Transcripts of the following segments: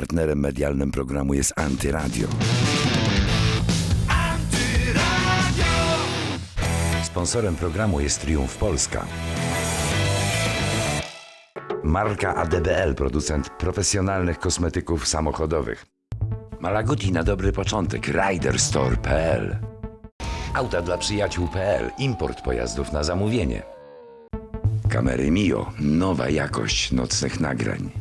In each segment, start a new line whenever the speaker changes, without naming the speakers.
Partnerem medialnym programu jest Antyradio. Sponsorem programu jest Triumf Polska. Marka ADBL, producent profesjonalnych kosmetyków samochodowych. Malaguti na dobry początek, riderstore.pl Auta dla przyjaciół.pl, import pojazdów na zamówienie. Kamery Mio, nowa jakość nocnych nagrań.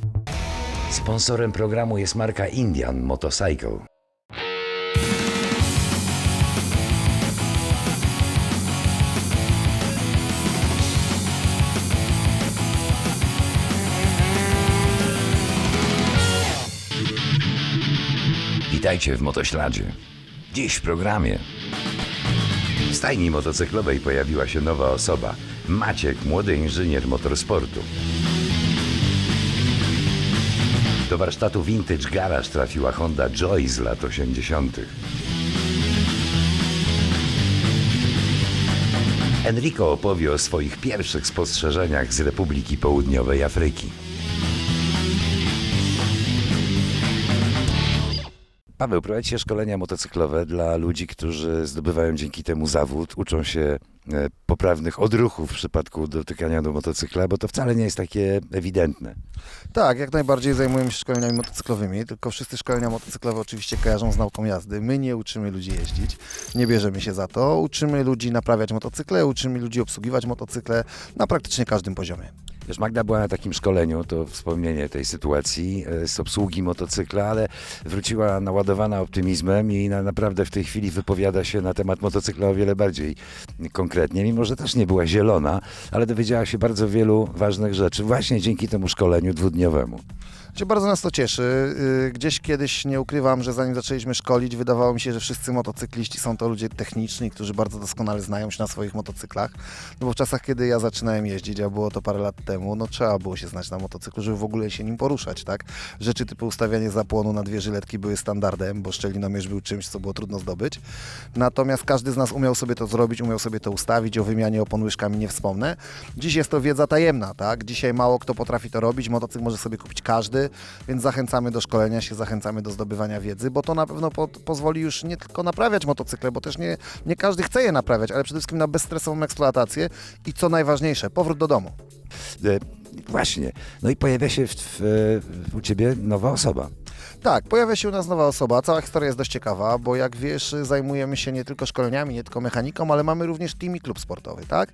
Sponsorem programu jest marka Indian Motorcycle. Witajcie w Motośladzie. Dziś w programie. W stajni motocyklowej pojawiła się nowa osoba. Maciek, młody inżynier motorsportu. Do warsztatu Vintage Garage trafiła Honda Joy z lat 80. Enrico opowie o swoich pierwszych spostrzeżeniach z Republiki Południowej Afryki. Paweł, prowadzicie szkolenia motocyklowe dla ludzi, którzy zdobywają dzięki temu zawód, uczą się e, poprawnych odruchów w przypadku dotykania do motocykla, bo to wcale nie jest takie ewidentne.
Tak, jak najbardziej zajmujemy się szkoleniami motocyklowymi, tylko wszyscy szkolenia motocyklowe oczywiście kojarzą z nauką jazdy. My nie uczymy ludzi jeździć, nie bierzemy się za to. Uczymy ludzi naprawiać motocykle, uczymy ludzi obsługiwać motocykle na praktycznie każdym poziomie.
Wiesz, Magda była na takim szkoleniu, to wspomnienie tej sytuacji e, z obsługi motocykla, ale wróciła naładowana optymizmem i na, naprawdę w tej chwili wypowiada się na temat motocykla o wiele bardziej konkretnie, mimo że też nie była zielona, ale dowiedziała się bardzo wielu ważnych rzeczy właśnie dzięki temu szkoleniu dwudniowemu.
Znaczy, Bardzo nas to cieszy. Yy, Gdzieś kiedyś nie ukrywam, że zanim zaczęliśmy szkolić, wydawało mi się, że wszyscy motocykliści są to ludzie techniczni, którzy bardzo doskonale znają się na swoich motocyklach. No bo w czasach, kiedy ja zaczynałem jeździć, a było to parę lat temu, no trzeba było się znać na motocyklu, żeby w ogóle się nim poruszać, tak? Rzeczy typu ustawianie zapłonu na dwie żyletki były standardem, bo szczelinomierz był czymś, co było trudno zdobyć. Natomiast każdy z nas umiał sobie to zrobić, umiał sobie to ustawić, o wymianie opon łyżkami nie wspomnę. Dziś jest to wiedza tajemna, tak? Dzisiaj mało kto potrafi to robić, motocykl może sobie kupić każdy, więc zachęcamy do szkolenia się, zachęcamy do zdobywania wiedzy, bo to na pewno po, pozwoli już nie tylko naprawiać motocykle, bo też nie, nie każdy chce je naprawiać, ale przede wszystkim na bezstresową eksploatację i co najważniejsze, powrót do domu.
E, Właśnie. No i pojawia się w, w, u ciebie nowa osoba.
Tak, pojawia się u nas nowa osoba. Cała historia jest dość ciekawa, bo jak wiesz, zajmujemy się nie tylko szkoleniami, nie tylko mechaniką, ale mamy również team i klub sportowy, tak?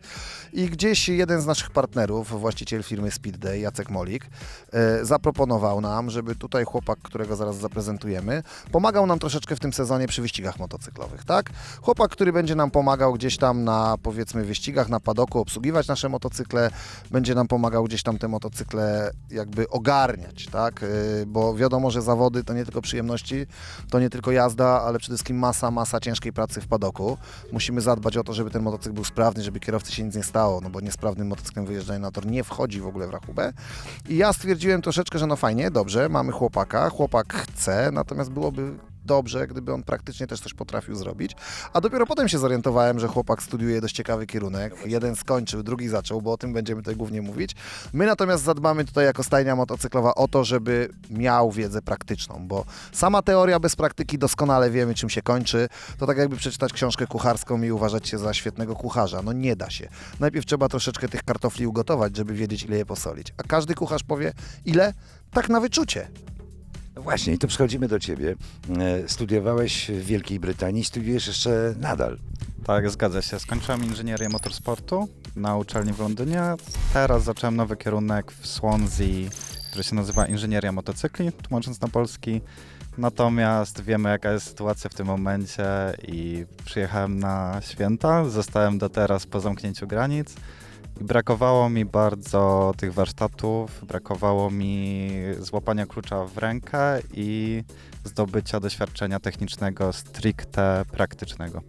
I gdzieś jeden z naszych partnerów, właściciel firmy Speedday, Jacek Molik, e, zaproponował nam, żeby tutaj chłopak, którego zaraz zaprezentujemy, pomagał nam troszeczkę w tym sezonie przy wyścigach motocyklowych, tak? Chłopak, który będzie nam pomagał gdzieś tam na, powiedzmy, wyścigach, na padoku obsługiwać nasze motocykle, będzie nam pomagał gdzieś tam te motocykle jakby ogarniać, tak? E, Bo wiadomo, że zawody to nie tylko przyjemności, to nie tylko jazda, ale przede wszystkim masa, masa ciężkiej pracy w padoku. Musimy zadbać o to, żeby ten motocykl był sprawny, żeby kierowcy się nic nie stało, no bo niesprawnym motocyklem wyjeżdżanie na tor nie wchodzi w ogóle w rachubę. I ja stwierdziłem troszeczkę, że no fajnie, dobrze, mamy chłopaka, chłopak chce, natomiast byłoby dobrze, gdyby on praktycznie też coś potrafił zrobić. A dopiero potem się zorientowałem, że chłopak studiuje dość ciekawy kierunek. Jeden skończył, drugi zaczął, bo o tym będziemy tutaj głównie mówić. My natomiast zadbamy tutaj jako stajnia motocyklowa o to, żeby miał wiedzę praktyczną, bo sama teoria bez praktyki doskonale wiemy, czym się kończy. To tak jakby przeczytać książkę kucharską i uważać się za świetnego kucharza. No nie da się. Najpierw trzeba troszeczkę tych kartofli ugotować, żeby wiedzieć, ile je posolić. A każdy kucharz powie, ile? Tak na wyczucie.
No właśnie, i tu przechodzimy do ciebie. E, Studiowałeś w Wielkiej Brytanii, studiujesz jeszcze nadal.
Tak, zgadza się. Skończyłem inżynierię motorsportu na uczelni w Londynie. Teraz zacząłem nowy kierunek w Swansea, który się nazywa Inżynieria Motocykli, tłumacząc na polski. Natomiast wiemy, jaka jest sytuacja w tym momencie i przyjechałem na święta. Zostałem do teraz po zamknięciu granic. I brakowało mi bardzo tych warsztatów, brakowało mi złapania klucza w rękę i zdobycia doświadczenia technicznego stricte praktycznego.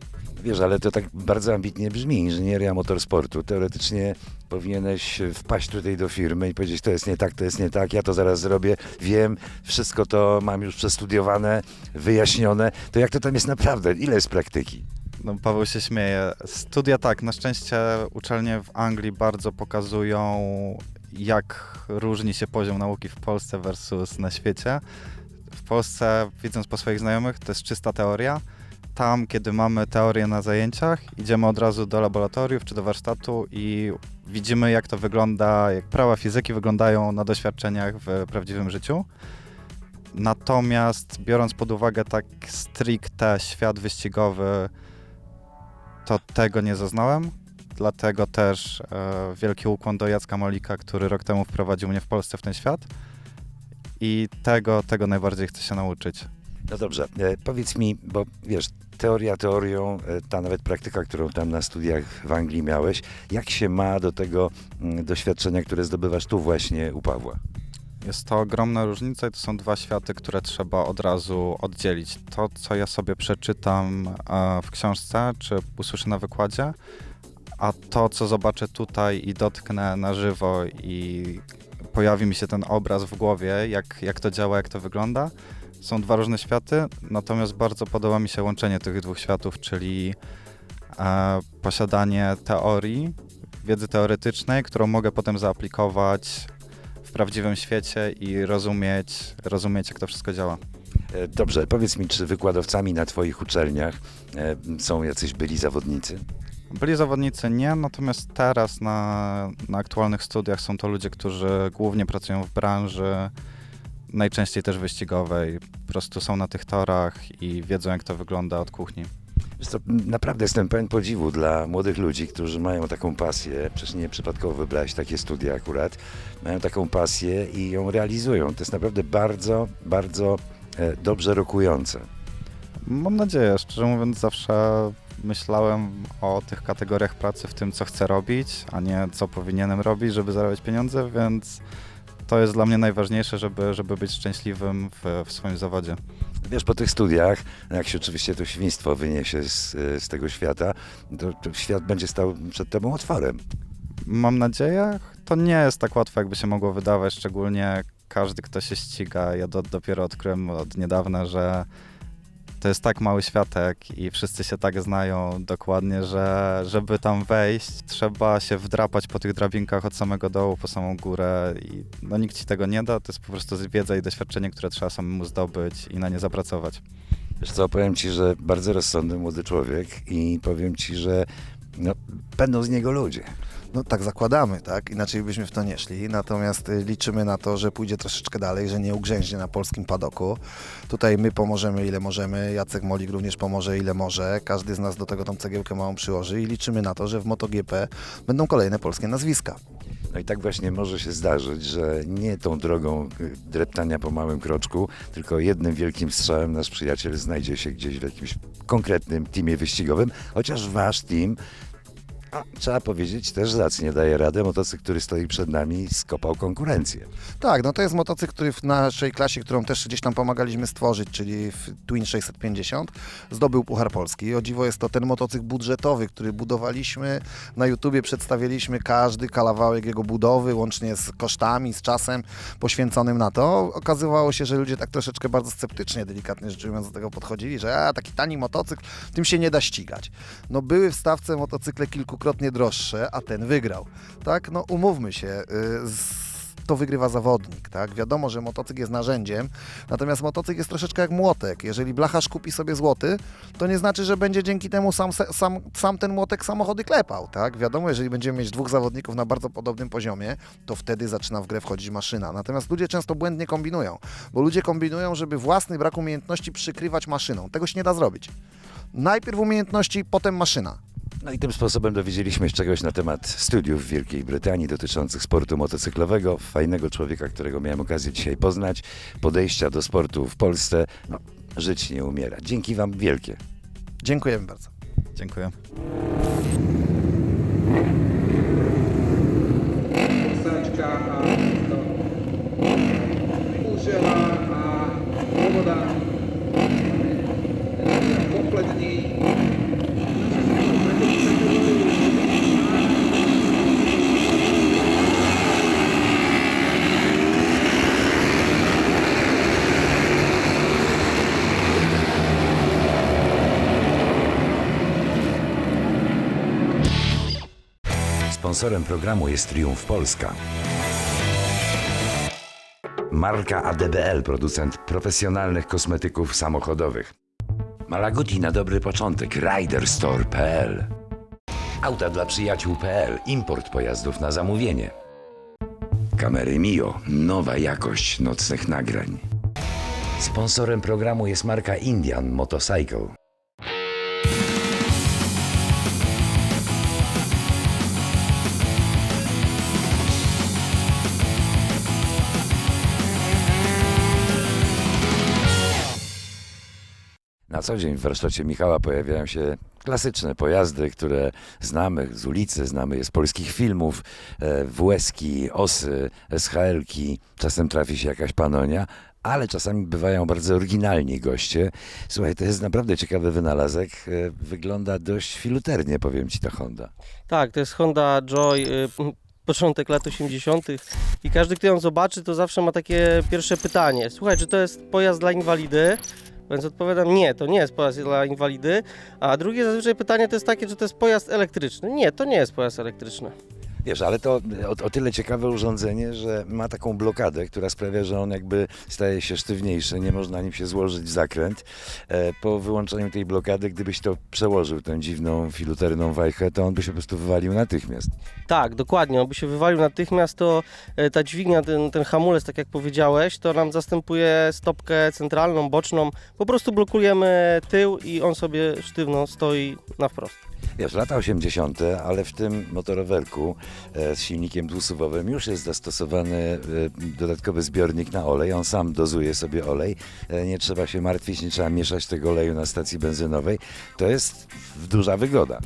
Wiesz, ale to tak bardzo ambitnie brzmi, inżynieria motorsportu. Teoretycznie powinieneś wpaść tutaj do firmy i powiedzieć, to jest nie tak, to jest nie tak, ja to zaraz zrobię, wiem, wszystko to mam już przestudiowane, wyjaśnione. To jak to tam jest naprawdę? Ile jest praktyki?
No, Paweł się śmieje. Studia tak, na szczęście uczelnie w Anglii bardzo pokazują, jak różni się poziom nauki w Polsce versus na świecie. w Polsce, widząc po swoich znajomych, to jest czysta teoria. Tam, kiedy mamy teorię na zajęciach, idziemy od razu do laboratoriów czy do warsztatu i widzimy, jak to wygląda, jak prawa fizyki wyglądają na doświadczeniach w prawdziwym życiu. Natomiast biorąc pod uwagę tak stricte świat wyścigowy, to tego nie zaznałem. Dlatego też e, wielki ukłon do Jacka Molika, który rok temu wprowadził mnie w Polsce w ten świat. I tego, tego najbardziej chcę się nauczyć.
No dobrze, e, powiedz mi, bo wiesz, teoria teorią, e, ta nawet praktyka, którą tam na studiach w Anglii miałeś, jak się ma do tego mm, doświadczenia, które zdobywasz tu właśnie u Pawła?
Jest to ogromna różnica i to są dwa światy, które trzeba od razu oddzielić. To, co ja sobie przeczytam e, w książce czy usłyszę na wykładzie, a to, co zobaczę tutaj i dotknę na żywo i pojawi mi się ten obraz w głowie, jak, jak to działa, jak to wygląda, są dwa różne światy, natomiast bardzo podoba mi się łączenie tych dwóch światów, czyli e, posiadanie teorii, wiedzy teoretycznej, którą mogę potem zaaplikować prawdziwym świecie i rozumieć, rozumieć jak to wszystko działa.
E, Dobrze, powiedz mi, czy wykładowcami na Twoich uczelniach e, są jacyś byli zawodnicy?
Byli zawodnicy nie, natomiast teraz na, na aktualnych studiach są to ludzie, którzy głównie pracują w branży, najczęściej też wyścigowej, po prostu są na tych torach i wiedzą jak to wygląda od kuchni.
Co, naprawdę jestem pełen podziwu dla młodych ludzi, którzy mają taką pasję, przecież nie przypadkowo wybrałeś takie studia akurat, mają taką pasję i ją realizują. To jest naprawdę bardzo, bardzo e, dobrze rokujące.
Mam nadzieję, szczerze mówiąc, zawsze myślałem o tych kategoriach pracy w tym, co chcę robić, a nie co powinienem robić, żeby zarabiać pieniądze, więc to jest dla mnie najważniejsze, żeby, żeby być szczęśliwym w, w swoim zawodzie.
Wiesz, po tych studiach, jak się oczywiście to świństwo wyniesie z, z tego świata, to, to świat będzie stał przed tobą otworem.
Mam nadzieję. To nie jest tak łatwe, jakby się mogło wydawać, szczególnie każdy, kto się ściga. Ja do, dopiero odkryłem od niedawna, że to jest tak mały światek i wszyscy się tak znają dokładnie, że żeby tam wejść, trzeba się wdrapać po tych drabinkach od samego dołu po samą górę i no nikt ci tego nie da, to jest po prostu wiedza i doświadczenie, które trzeba samemu zdobyć i na nie zapracować.
Wiesz co, powiem ci, że bardzo rozsądny młody człowiek i powiem ci, że no, będą z niego ludzie.
No tak zakładamy, tak? Inaczej byśmy w to nie szli. Natomiast y, liczymy na to, że pójdzie troszeczkę dalej, że nie ugrzęźnie na polskim padoku. Tutaj my pomożemy ile możemy, Jacek Molik również pomoże ile może. Każdy z nas do tego tą cegiełkę małą przyłoży i liczymy na to, że w MotoGP będą kolejne polskie nazwiska.
No i tak właśnie może się zdarzyć, że nie tą drogą y, dreptania po małym kroczku, tylko jednym wielkim strzałem nasz przyjaciel znajdzie się gdzieś w jakimś konkretnym teamie wyścigowym, chociaż wasz team, a, trzeba powiedzieć, też zacnie daje radę. Motocykl, który stoi przed nami, skopał konkurencję.
Tak, no to jest motocykl, który w naszej klasie, którą też gdzieś tam pomagaliśmy stworzyć, czyli Twin 650, zdobył Puchar Polski. O dziwo jest to ten motocykl budżetowy, który budowaliśmy, na YouTubie przedstawiliśmy każdy kawałek jego budowy, łącznie z kosztami, z czasem poświęconym na to. Okazywało się, że ludzie tak troszeczkę bardzo sceptycznie, delikatnie rzecz ujmując, do tego podchodzili, że a, taki tani motocykl, tym się nie da ścigać. No były w stawce motocykle kilkukrotnie droższe, a ten wygrał. Tak, no umówmy się, y, to wygrywa zawodnik, tak? Wiadomo, że motocykl jest narzędziem, natomiast motocykl jest troszeczkę jak młotek. Jeżeli blacharz kupi sobie złoty, to nie znaczy, że będzie dzięki temu sam, sam, sam ten młotek samochody klepał, tak? Wiadomo, jeżeli będziemy mieć dwóch zawodników na bardzo podobnym poziomie, to wtedy zaczyna w grę wchodzić maszyna. Natomiast ludzie często błędnie kombinują, bo ludzie kombinują, żeby własny brak umiejętności przykrywać maszyną. Tego się nie da zrobić. Najpierw umiejętności, potem maszyna.
No i tym sposobem dowiedzieliśmy się czegoś na temat studiów w Wielkiej Brytanii dotyczących sportu motocyklowego, fajnego człowieka, którego miałem okazję dzisiaj poznać, podejścia do sportu w Polsce. No, żyć nie umiera. Dzięki Wam wielkie.
Dziękujemy bardzo.
Dziękuję.
Sačka a to Úžela a Vovoda kompletní.
Sponsorem programu jest Triumf Polska. Marka ADBL, producent profesjonalnych kosmetyków samochodowych. Malaguti na dobry początek, riderstore.pl Auta dla przyjaciół.pl, import pojazdów na zamówienie. Kamery Mio, nowa jakość nocnych nagrań. Sponsorem programu jest marka Indian Motorcycle. Na co dzień w warsztacie Michała pojawiają się klasyczne pojazdy, które znamy z ulicy, znamy je z polskich filmów, e, WS-ki, OSy, SHL-ki, czasem trafi się jakaś panonia, ale czasami bywają bardzo oryginalni goście. Słuchaj, to jest naprawdę ciekawy wynalazek. E, Wygląda dość filuternie, powiem ci, ta Honda.
Tak, to jest Honda Joy, y, początek lat 80. i każdy, kto ją zobaczy, to zawsze ma takie pierwsze pytanie. Słuchaj, czy to jest pojazd dla inwalidy? Więc odpowiadam, nie, to nie jest pojazd dla inwalidy. A drugie zazwyczaj pytanie to jest takie, czy to jest pojazd elektryczny? Nie, to nie jest pojazd elektryczny.
Wiesz, ale to o, o tyle ciekawe urządzenie, że ma taką blokadę, która sprawia, że on jakby staje się sztywniejszy, nie można nim się złożyć w zakręt. E, po wyłączeniu tej blokady, gdybyś to przełożył, tę dziwną filuterną wajchę, to on by się po prostu wywalił natychmiast.
Tak, dokładnie. On by się wywalił natychmiast, to e, ta dźwignia, ten, ten hamulec, tak jak powiedziałeś, to nam zastępuje stopkę centralną, boczną. Po prostu blokujemy tył i on sobie sztywno stoi na wprost.
Wiesz, lata 80., ale w tym motorowerku e, z silnikiem dwusuwowym już jest zastosowany e, dodatkowy zbiornik na olej. On sam dozuje sobie olej. E, nie trzeba się martwić, nie trzeba mieszać tego oleju na stacji benzynowej. To jest duża wygoda.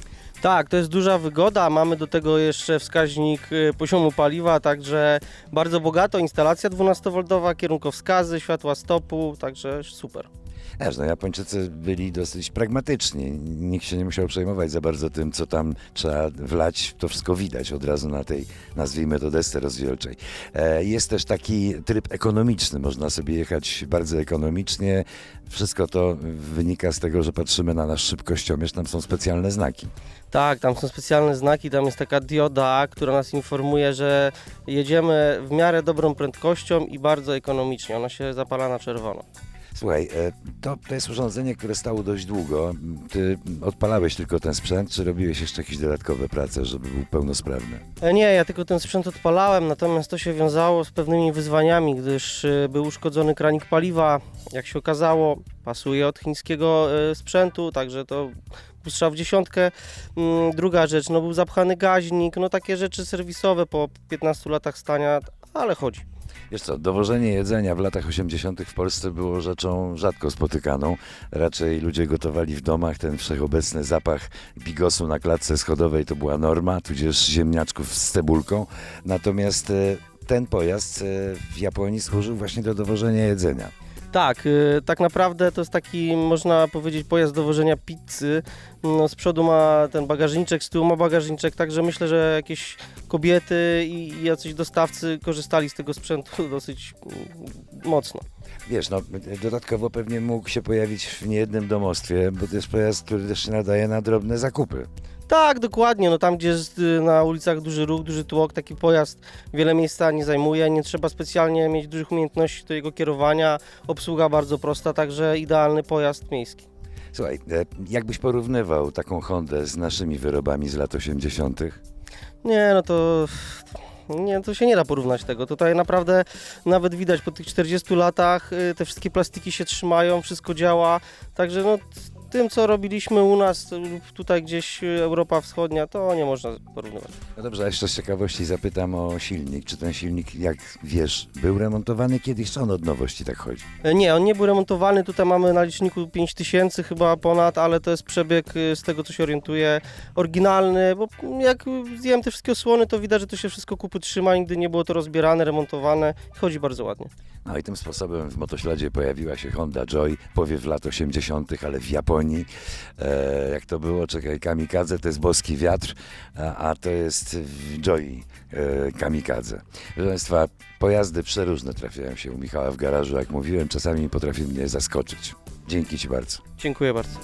Tak, to jest duża wygoda. Mamy do tego jeszcze wskaźnik poziomu paliwa, także bardzo bogato. Instalacja 12V, kierunkowskazy, światła stopu, także super.
Wiesz, no Japończycy byli dosyć pragmatyczni. Nikt się nie musiał przejmować za bardzo tym, co tam trzeba wlać. To wszystko widać od razu na tej, nazwijmy to, desce rozdzielczej. E, Jest też taki tryb ekonomiczny. Można sobie jechać bardzo ekonomicznie. Wszystko to wynika z tego, że patrzymy na nasz szybkościomierz. Tam są specjalne znaki.
Tak, tam są specjalne znaki, tam jest taka dioda, która nas informuje, że jedziemy w miarę dobrą prędkością i bardzo ekonomicznie. Ona się zapala na czerwono.
Słuchaj, e, to, to jest urządzenie, które stało dość długo. Ty odpalałeś tylko ten sprzęt, czy robiłeś jeszcze jakieś dodatkowe prace, żeby był pełnosprawny?
E, Nie, ja tylko ten sprzęt odpalałem, natomiast to się wiązało z pewnymi wyzwaniami, gdyż y, był uszkodzony kranik paliwa. Jak się okazało, pasuje od chińskiego sprzętu, także to strzał w dziesiątkę. Mm, Druga rzecz, no był zapchany gaźnik, no takie rzeczy serwisowe po 15 latach stania, ale chodzi.
Wiesz co, dowożenie jedzenia w latach 80. w Polsce było rzeczą rzadko spotykaną. Raczej ludzie gotowali w domach. Ten wszechobecny zapach bigosu na klatce schodowej to była norma, tudzież ziemniaczków z cebulką. Natomiast e, ten pojazd e, w Japonii służył właśnie do dowożenia jedzenia.
Tak, y, tak naprawdę to jest taki, można powiedzieć, pojazd do wożenia pizzy. No, z przodu ma ten bagażniczek, z tyłu ma bagażniczek, także myślę, że jakieś kobiety i jacyś dostawcy korzystali z tego sprzętu dosyć mm, mocno.
Wiesz, no dodatkowo pewnie mógł się pojawić w niejednym domostwie, bo to jest pojazd, który też się nadaje na drobne zakupy.
Tak, dokładnie. No tam, gdzie jest y, na ulicach duży ruch, duży tłok, taki pojazd wiele miejsca nie zajmuje. Nie trzeba specjalnie mieć dużych umiejętności do jego kierowania. Obsługa bardzo prosta, także idealny pojazd miejski.
Słuchaj, e, jakbyś porównywał taką Hondę z naszymi wyrobami z lat 80.?
Nie, no to. Nie, to się nie da porównać tego. Tutaj naprawdę nawet widać po tych 40 latach y, te wszystkie plastiki się trzymają, wszystko działa. Także no, tym, co robiliśmy u nas lub tutaj gdzieś y, Europa Wschodnia, to nie można porównywać.
No dobrze, a jeszcze z ciekawości zapytam o silnik. Czy ten silnik, jak wiesz, był remontowany kiedyś, czy on od nowości tak chodzi?
E, Nie, on nie był remontowany. Tutaj mamy na liczniku 5000 chyba ponad, ale to jest przebieg y, z tego, co się orientuję, oryginalny, bo jak zdjąłem te wszystkie osłony, to widać, że to się wszystko kupy trzyma, nigdy nie było to rozbierane, remontowane chodzi bardzo ładnie.
No i tym sposobem w motośladzie pojawiła się Honda Joy, powiew lat 80., ale w Japonii. E, jak to było? Czekaj, kamikadze to jest boski wiatr, a, a to jest Joy e, kamikadze. Proszę Państwa, pojazdy przeróżne trafiają się u Michała w garażu, jak mówiłem, czasami potrafi mnie zaskoczyć. Dzięki Ci bardzo.
Dziękuję bardzo.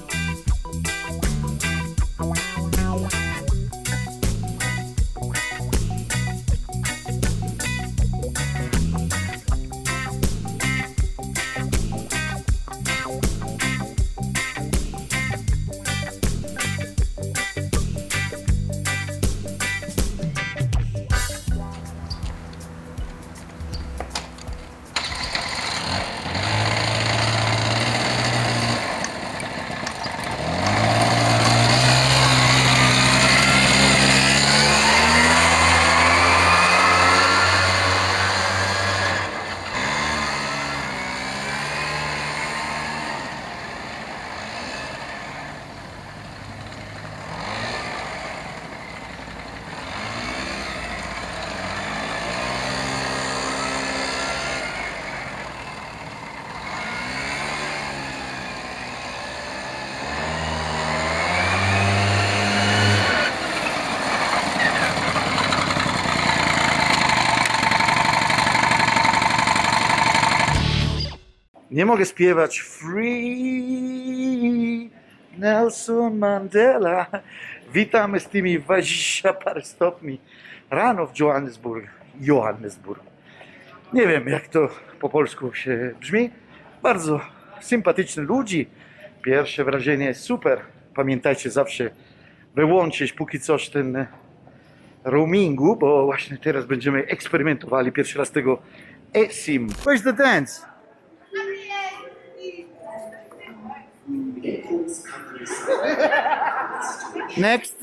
Mogę śpiewać Free Nelson Mandela. Witamy z tymi 20 parę stopni rano w Johannesburg. Johannesburg. Nie wiem, jak to po polsku się brzmi. Bardzo sympatyczni ludzi. Pierwsze wrażenie jest super. Pamiętajcie zawsze wyłączyć póki coś ten roamingu, bo właśnie teraz będziemy eksperymentowali pierwszy raz tego eSIM. Where's the dance? Next.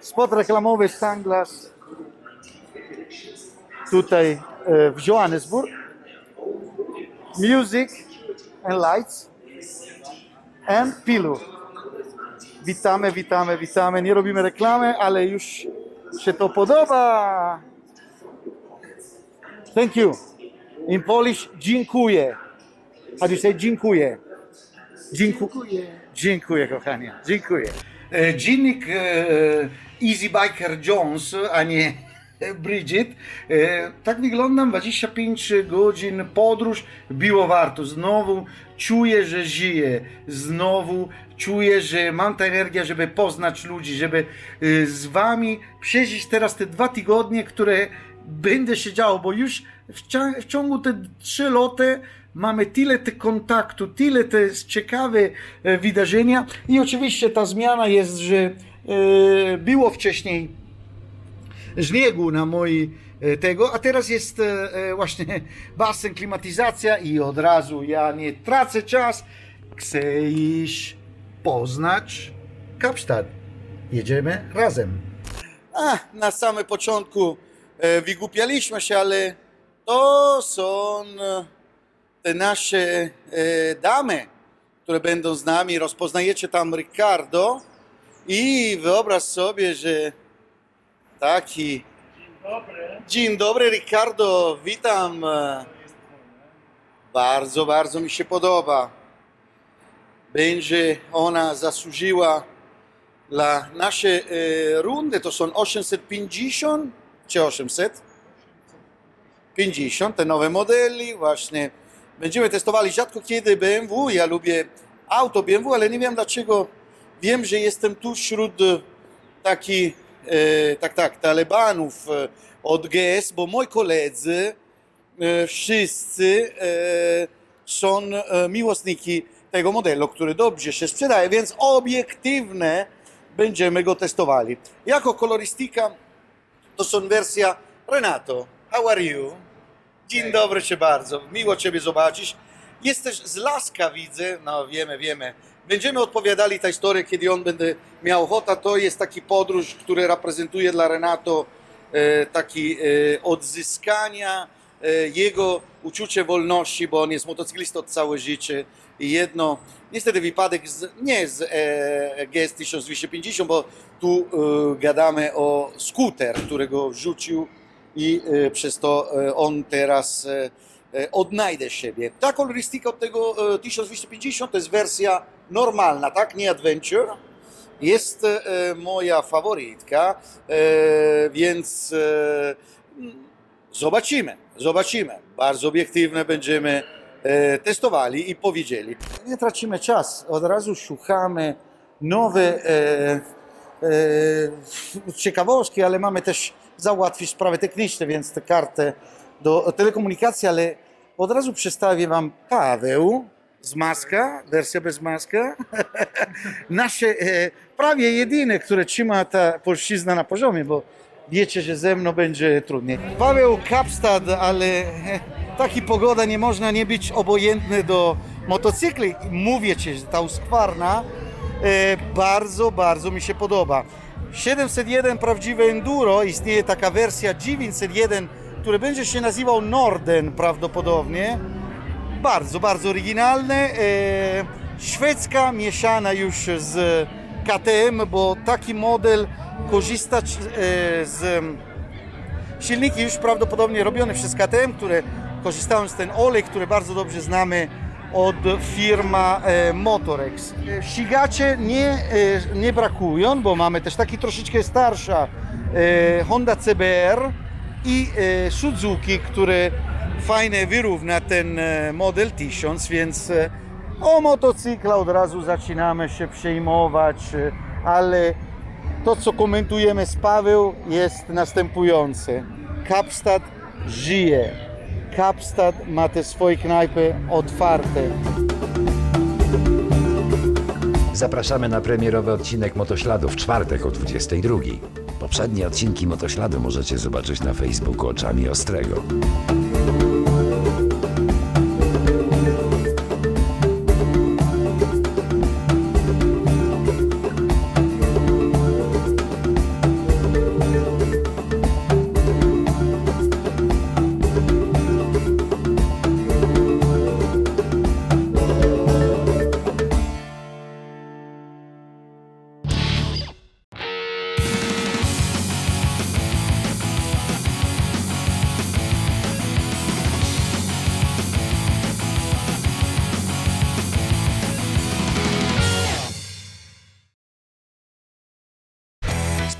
Spot reklamowy Sunglass tutaj e, w Johannesburg. Music and lights and pillow. Witamy, witamy, witamy. Nie robimy reklamy, ale już się to podoba. Thank you. In Polish, dziękuję. How do you say dziękuję? Dziękuję. Dziękuję, kochanie. Dziękuję. E, Dziennik e, Easy Biker Jones, a nie Bridget. E, Tak wyglądam 25 godzin podróż. Było warto. Znowu czuję, że żyję. Znowu czuję, że mam tę energię, żeby poznać ludzi, żeby z wami przeżyć teraz te dwa tygodnie, które będę się działo, bo już w ciągu te trzy loty mamy tyle te kontaktu, tyle te ciekawe e, wydarzenia i oczywiście ta zmiana jest, że e, było wcześniej śniegu na moi e, tego, a teraz jest e, właśnie basen, klimatyzacja i od razu ja nie tracę czas, chcę iść poznać Kapsztad. Jedziemy razem. A, na samym początku wygłupialiśmy się, ale to są te nasze e, damy, które będą z nami. Rozpoznajecie tam Ricardo i wyobraź sobie, że taki... Dzień dobry, Ricardo, witam. Bardzo, bardzo mi się podoba. Będzie ona zasłużyła dla naszej e, rundy. To są 850 czy 800? 50, te nowe modeli, właśnie. Będziemy testowali rzadko kiedy BMW. Ja lubię auto BMW, ale nie wiem dlaczego. Wiem, że jestem tu wśród e, taki, e, tak, tak, talibanów e, od GS, bo moi koledzy e, wszyscy e, są e, miłośniki tego modelu, który dobrze się sprzedaje, więc obiektywne będziemy go testowali. Jako kolorystyka to są wersja Renato, how are you? Dzień dobry Cię bardzo, miło Ciebie zobaczyć. Jesteś z Laska, widzę, no wiemy, wiemy. Będziemy odpowiadali tę historię, kiedy on będzie miał ochotę. To jest taki podróż, który reprezentuje dla Renato e, taki e, odzyskania e, jego uczucie wolności, bo on jest motocyklistą od całe życie. I jedno, niestety wypadek z, nie z e, GS 1250, bo tu e, gadamy o skuter, którego rzucił i e, przez to e, on teraz e, odnajdzie siebie. Ta kolorystyka od tego e, 1250 to jest wersja normalna, tak? Nie Adventure. Jest moja faworytka, więc e, zobaczymy, zobaczymy. Bardzo obiektywne będziemy testowali i powiedzieli. Nie tracimy czas, od razu szukamy nowe ciekawostki, ale mamy też załatwić sprawy techniczne, więc tę kartę do telekomunikacji, ale od razu przedstawię Wam Paweł z maska, wersja bez maska. Nasze e, prawie jedyne, które trzyma ta polszczyzna na poziomie, bo wiecie, że ze mną będzie trudniej. Paweł Kapstad, ale e, taki pogoda nie można nie być obojętny do motocykli. Mówię Ci, że ta uskwarna e, bardzo, bardzo mi się podoba. 701 prawdziwe enduro, istnieje taka wersja 901, który będzie się nazywał Norden prawdopodobnie. Bardzo, bardzo oryginalne. E, szwedzka mieszana już z KTM, bo taki model korzysta e, z silniki już prawdopodobnie robione przez KTM, które korzystają z ten olej, który bardzo dobrze znamy od firma e, Motorex. E, Ścigacze nie, e, nie brakują, bo mamy też taki troszeczkę starsza Honda CBR i Suzuki, które fajny wyrób na ten model 1000, więc o motocykla od razu zaczynamy się przejmować, ale to, co komentujemy z Paweł, jest następujące. Kapstad żyje. Kapstad ma te swoje knajpy otwarte.
Zapraszamy na premierowy odcinek Motośladu w czwartek o 22. Poprzednie odcinki Motośladu możecie zobaczyć na Facebooku Oczami Ostrego.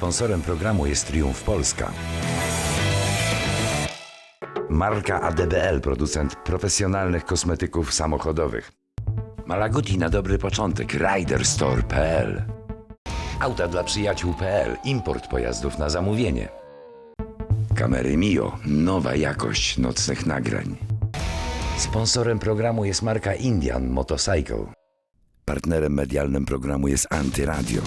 Sponsorem programu jest Triumf Polska. Marka ADBL, producent profesjonalnych kosmetyków samochodowych. Malaguti na dobry początek, Riderstore.pl. Auta dla przyjaciół.pl, import pojazdów na zamówienie. Kamery Mio, nowa jakość nocnych nagrań. Sponsorem programu jest marka Indian Motorcycle. Partnerem medialnym programu jest Antyradio.